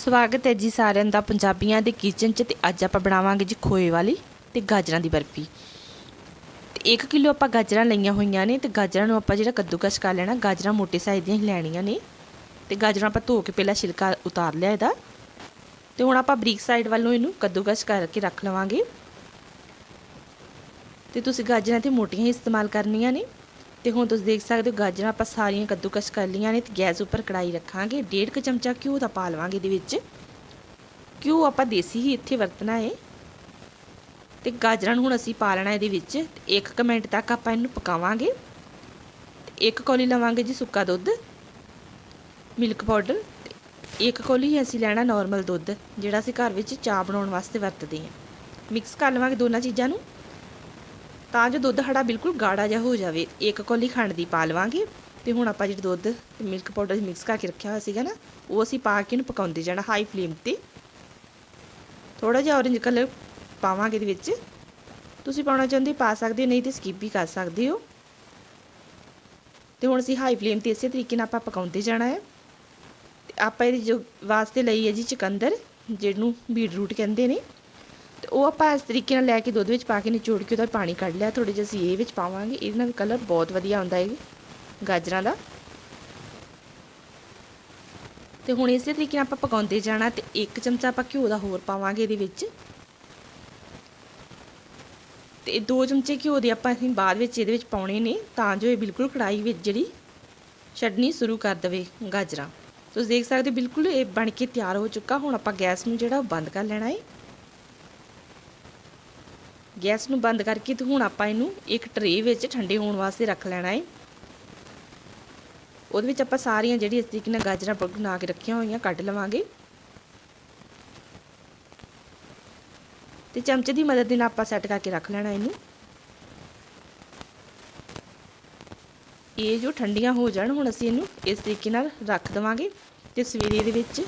ਸਵਾਗਤ ਹੈ ਜੀ ਸਾਰਿਆਂ ਦਾ ਪੰਜਾਬੀਆਂ ਦੇ ਕਿਚਨ 'ਚ ਤੇ ਅੱਜ ਆਪਾਂ ਬਣਾਵਾਂਗੇ ਜੀ ਖੋਏ ਵਾਲੀ ਤੇ ਗਾਜਰਾਂ ਦੀ ਬਰਫੀ। ਤੇ 1 ਕਿਲੋ ਆਪਾਂ ਗਾਜਰਾਂ ਲਈਆਂ ਹੋਈਆਂ ਨੇ ਤੇ ਗਾਜਰਾਂ ਨੂੰ ਆਪਾਂ ਜਿਹੜਾ ਕੱਦੂਕਸ ਕਰ ਲੈਣਾ, ਗਾਜਰਾਂ ਮੋਟੇ ਸਾਈਜ਼ ਦੀਆਂ ਹੀ ਲੈਣੀਆਂ ਨੇ। ਤੇ ਗਾਜਰਾਂ ਆਪਾਂ ਧੋ ਕੇ ਪਹਿਲਾਂ ਛਿਲਕਾ ਉਤਾਰ ਲਿਆ ਇਹਦਾ। ਤੇ ਹੁਣ ਆਪਾਂ ਬਰੀਕ ਸਾਈਡ ਵੱਲੋਂ ਇਹਨੂੰ ਕੱਦੂਕਸ ਕਰਕੇ ਰੱਖ ਲਵਾਂਗੇ। ਤੇ ਤੁਸੀਂ ਗਾਜਰਾਂ ਤੇ ਮੋਟੀਆਂ ਹੀ ਇਸਤੇਮਾਲ ਕਰਨੀਆਂ ਨੇ। ਤੇ ਹੁਣ ਤੁਸੀਂ ਦੇਖ ਸਕਦੇ ਹੋ ਗਾਜਰਾਂ ਆਪਾਂ ਸਾਰੀਆਂ ਕੱਦੂਕਸ ਕਰ ਲਈਆਂ ਨੇ ਤੇ ਗੈਸ ਉੱਪਰ ਕੜਾਈ ਰੱਖਾਂਗੇ। ਡੇਢ ਕੁ ਚਮਚਾ ਘਿਓ ਦਾ ਪਾ ਲਵਾਂਗੇ ਇਹਦੇ ਵਿੱਚ। ਘਿਓ ਆਪਾਂ ਦੇਸੀ ਹੀ ਇੱਥੇ ਵਰਤਣਾ ਹੈ ਤੇ ਗਾਜਰਾਂ ਨੂੰ ਹੁਣ ਅਸੀਂ ਪਾ ਲੈਣਾ ਇਹਦੇ ਵਿੱਚ। ਤੇ 1 ਮਿੰਟ ਤੱਕ ਆਪਾਂ ਇਹਨੂੰ ਪਕਾਵਾਂਗੇ। ਤੇ ਇੱਕ ਕੌਲੀ ਲਵਾਂਗੇ ਜੀ ਸੁੱਕਾ ਦੁੱਧ, ਮਿਲਕ ਪਾਊਡਰ। ਤੇ ਇੱਕ ਕੌਲੀ ਹੀ ਅਸੀਂ ਲੈਣਾ ਨਾਰਮਲ ਦੁੱਧ, ਜਿਹੜਾ ਅਸੀਂ ਘਰ ਵਿੱਚ ਚਾਹ ਬਣਾਉਣ ਵਾਸਤੇ ਵਰਤਦੇ ਹਾਂ। ਮਿਕਸ ਕਰ ਲਵਾਂਗੇ ਦੋਨਾਂ ਚੀਜ਼ਾਂ ਨੂੰ। ਤਾਂ ਜੋ ਦੁੱਧ ਸਾਡਾ ਬਿਲਕੁਲ ਗਾੜਾ ਜਿਹਾ ਹੋ ਜਾਵੇ। ਇੱਕ ਕੌਲੀ ਖੰਡ ਦੀ ਪਾ ਲਵਾਂਗੇ ਤੇ ਹੁਣ ਆਪਾਂ ਜਿਹੜਾ ਦੁੱਧ ਤੇ ਮਿਲਕ ਪਾਊਡਰ ਮਿਕਸ ਕਰਕੇ ਰੱਖਿਆ ਹੋਇਆ ਸੀਗਾ ਨਾ, ਉਹ ਅਸੀਂ ਪਾ ਕੇ ਇਹਨੂੰ ਪਕਾਉਂਦੇ ਜਾਣਾ ਹਾਈ ਫਲੇਮ ਤੇ। ਥੋੜਾ ਜਿਹਾ ਔਰੇਂਜ ਕਲਰ ਪਾਵਾਂਗੇ ਇਹਦੇ ਵਿੱਚ। ਤੁਸੀਂ ਪਾਉਣਾ ਚਾਹੁੰਦੇ ਪਾ ਸਕਦੇ ਹੋ, ਨਹੀਂ ਤੇ ਸਕਿਪ ਵੀ ਕਰ ਸਕਦੇ ਹੋ। ਤੇ ਹੁਣ ਅਸੀਂ ਹਾਈ ਫਲੇਮ ਤੇ ਇਸੇ ਤਰੀਕੇ ਨਾਲ ਆਪਾਂ ਪਕਾਉਂਦੇ ਜਾਣਾ ਹੈ। ਤੇ ਆਪਾਂ ਇਹਦੇ ਜੋ ਵਾਸਤੇ ਲਈ ਹੈ ਜੀ ਚਕੰਦਰ, ਜਿਹਨੂੰ ਬੀਟਰੂਟ ਕਹਿੰਦੇ ਨੇ। ਉਹ ਆਪਾਂ ਇਸ ਤਰੀਕੇ ਨਾਲ ਲੈ ਕੇ ਦੁੱਧ ਵਿੱਚ ਪਾ ਕੇ ਨਿਚੋੜ ਕੇ ਉਹਦਾ ਪਾਣੀ ਕੱਢ ਲਿਆ। ਥੋੜੇ ਜਿਹਾ ਅਸੀਂ ਇਹ ਵਿੱਚ ਪਾਵਾਂਗੇ। ਇਹਦੇ ਨਾਲ ਕਲਰ ਬਹੁਤ ਵਧੀਆ ਆਉਂਦਾ ਹੈ। ਗਾਜਰਾਂ ਦਾ। ਤੇ ਹੁਣ ਇਸੇ ਤਰੀਕੇ ਨਾਲ ਆਪਾਂ ਪਕਾਉਂਦੇ ਜਾਣਾ ਤੇ ਇੱਕ ਚਮਚਾ ਆਪਾਂ ਘਿਓ ਦਾ ਹੋਰ ਪਾਵਾਂਗੇ ਇਹਦੇ ਵਿੱਚ। ਤੇ ਦੋ ਚਮਚੇ ਘਿਓ ਦੇ ਆਪਾਂ ਅਸੀਂ ਬਾਅਦ ਵਿੱਚ ਇਹਦੇ ਵਿੱਚ ਪਾਉਣੇ ਨੇ ਤਾਂ ਜੋ ਇਹ ਬਿਲਕੁਲ ਕੜਾਈ ਵਿੱਚ ਜਿਹੜੀ ਛੱਡਣੀ ਸ਼ੁਰੂ ਕਰ ਦੇਵੇ ਗਾਜਰਾਂ। ਤੁਸੀਂ ਦੇਖ ਸਕਦੇ ਬਿਲਕੁਲ ਇਹ ਬਣ ਕੇ ਤਿਆਰ ਹੋ ਚੁੱਕਾ। ਹੁਣ ਆਪਾਂ ਗੈਸ ਨੂੰ ਜਿਹੜਾ ਬੰਦ ਕਰ ਲੈਣਾ ਹੈ। ਗੈਸ ਨੂੰ ਬੰਦ ਕਰਕੇ ਤੇ ਹੁਣ ਆਪਾਂ ਇਹਨੂੰ ਇੱਕ ਟਰੇ ਵਿੱਚ ਠੰਡੇ ਹੋਣ ਵਾਸਤੇ ਰੱਖ ਲੈਣਾ ਹੈ ਉਹਦੇ ਵਿੱਚ ਆਪਾਂ ਸਾਰੀਆਂ ਜਿਹੜੀ ਇਸ ਤਰੀਕੇ ਨਾਲ ਗਾਜਰਾਂ ਬਣਾ ਕੇ ਰੱਖੀਆਂ ਹੋਈਆਂ ਕੱਢ ਲਵਾਂਗੇ। ਤੇ ਚਮਚੇ ਦੀ ਮਦਦ ਨਾਲ ਆਪਾਂ ਸੈੱਟ ਕਰਕੇ ਰੱਖ ਲੈਣਾ ਇਹਨੂੰ। ਇਹ ਜੋ ਠੰਡੀਆਂ ਹੋ ਜਾਣ, ਹੁਣ ਅਸੀਂ ਇਹਨੂੰ ਇਸ ਤਰੀਕੇ ਨਾਲ ਰੱਖ ਦਵਾਂਗੇ ਤੇ ਸਵੇਰੇ ਦੇ ਵਿੱਚ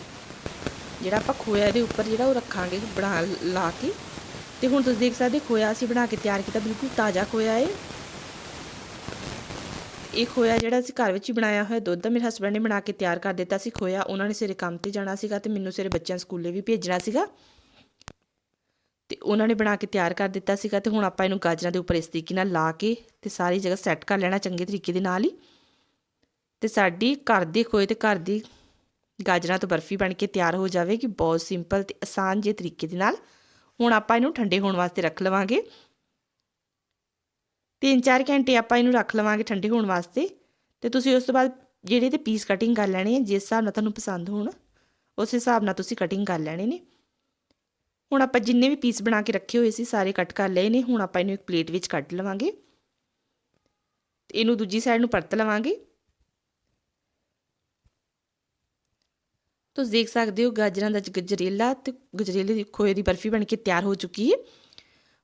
ਜਿਹੜਾ ਆਪਾਂ ਖੋਇਆ ਦੇ ਉੱਪਰ ਜਿਹੜਾ ਉਹ ਰੱਖਾਂਗੇ ਬਣਾ ਲਾ ਕੇ। ਤੇ ਹੁਣ ਤੁਸੀਂ ਦੇਖ ਸਕਦੇ ਖੋਇਆ ਅਸੀਂ ਬਣਾ ਕੇ ਤਿਆਰ ਕੀਤਾ, ਬਿਲਕੁਲ ਤਾਜ਼ਾ ਖੋਇਆ ਹੈ ਇਹ ਖੋਇਆ ਜਿਹੜਾ ਅਸੀਂ ਘਰ ਵਿੱਚ ਹੀ ਬਣਾਇਆ ਹੋਇਆ ਦੁੱਧ ਮੇਰੇ ਹਸਬੰਡ ਨੇ ਬਣਾ ਕੇ ਤਿਆਰ ਕਰ ਦਿੱਤਾ ਸੀ ਖੋਇਆ। ਉਹਨਾਂ ਨੇ ਸਵੇਰੇ ਕੰਮ ਤੇ ਜਾਣਾ ਸੀਗਾ ਤੇ ਮੈਨੂੰ ਸਵੇਰੇ ਬੱਚਿਆਂ ਸਕੂਲੇ ਵੀ ਭੇਜਣਾ ਸੀਗਾ। ਤੇ ਉਹਨਾਂ ਨੇ ਬਣਾ ਕੇ ਤਿਆਰ ਕਰ ਦਿੱਤਾ ਸੀਗਾ ਤੇ ਹੁਣ ਆਪਾਂ ਇਹਨੂੰ ਗਾਜਰਾਂ ਦੇ ਉੱਪਰ ਇਸ ਤਰੀਕੇ ਨਾਲ ਲਾ ਕੇ ਤੇ ਸਾਰੀ ਜਗ੍ਹਾ ਸੈੱਟ ਕਰ ਲੈਣਾ ਚੰਗੇ ਤਰੀਕੇ ਦੇ ਨਾਲ ਹੀ। ਤੇ ਸਾਡੀ ਘਰ ਦੇ ਖੋਏ ਤੇ ਘਰ ਦੀ ਗਾਜਰਾਂ ਤੋਂ ਬਰਫੀ ਬਣ ਕੇ ਤਿਆਰ ਹੋ ਜਾਵੇਗੀ, ਬਹੁਤ ਸਿੰਪਲ ਤੇ ਆਸਾਨ ਜਿਹੇ ਤਰੀਕੇ ਦੇ ਨਾਲ। ਹੁਣ ਆਪਾਂ ਇਹਨੂੰ ਠੰਡੇ ਹੋਣ ਵਾਸਤੇ ਰੱਖ ਲਵਾਂਗੇ। 3-4 ਘੰਟੇ ਆਪਾਂ ਇਹਨੂੰ ਰੱਖ ਲਵਾਂਗੇ ਠੰਡੇ ਹੋਣ ਵਾਸਤੇ। ਤੇ ਤੁਸੀਂ ਉਸ ਤੋਂ ਬਾਅਦ ਜਿਹੜੇ ਤੇ ਪੀਸ ਕਟਿੰਗ ਕਰ ਲੈਣੇ ਆ, ਜਿਸ ਹਿਸਾਬ ਨਾਲ ਤੁਹਾਨੂੰ ਪਸੰਦ ਹੋਣ, ਉਸ ਹਿਸਾਬ ਨਾਲ ਤੁਸੀਂ ਕਟਿੰਗ ਕਰ ਲੈਣੇ ਨੇ। ਹੁਣ ਆਪਾਂ ਜਿੰਨੇ ਵੀ ਪੀਸ ਬਣਾ ਕੇ ਰੱਖੇ ਹੋਏ ਸੀ, ਸਾਰੇ ਕੱਟ ਕਰ ਲਏ ਨੇ। ਹੁਣ ਆਪਾਂ ਇਹਨੂੰ ਇੱਕ ਪਲੇਟ ਵਿੱਚ ਕੱਢ ਲਵਾਂਗੇ। ਤੇ ਇਹਨੂੰ ਦੂਜੀ ਸਾਈਡ ਨੂੰ ਪਰਤ ਲਵਾਂਗੇ। ਤੁਸੀਂ ਦੇਖ ਸਕਦੇ ਹੋ ਗਾਜਰਾਂ ਦਾ ਗਜਰੇਲਾ ਤੇ ਗਜਰੇਲੇ ਦੀ ਖੋਏ ਦੀ ਬਰਫੀ ਬਣ ਕੇ ਤਿਆਰ ਹੋ ਚੁੱਕੀ ਹੈ।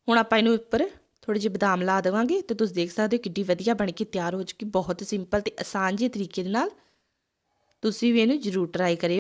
ਹੁਣ ਆਪਾਂ ਇਹਨੂੰ ਉੱਪਰ ਥੋੜੇ ਜਿਹੇ ਬਦਾਮ ਲਾ ਦੇਵਾਂਗੇ ਤੇ ਤੁਸੀਂ ਦੇਖ ਸਕਦੇ ਹੋ ਕਿੱਡੀ ਵਧੀਆ ਬਣ ਕੇ ਤਿਆਰ ਹੋ ਚੁੱਕੀ, ਬਹੁਤ ਸਿੰਪਲ ਤੇ ਆਸਾਨ ਜਿਹੇ ਤਰੀਕੇ ਦੇ ਨਾਲ। ਤੁਸੀਂ ਵੀ ਇਹਨੂੰ ਜ਼ਰੂਰ ਟਰਾਈ ਕਰਿਓ।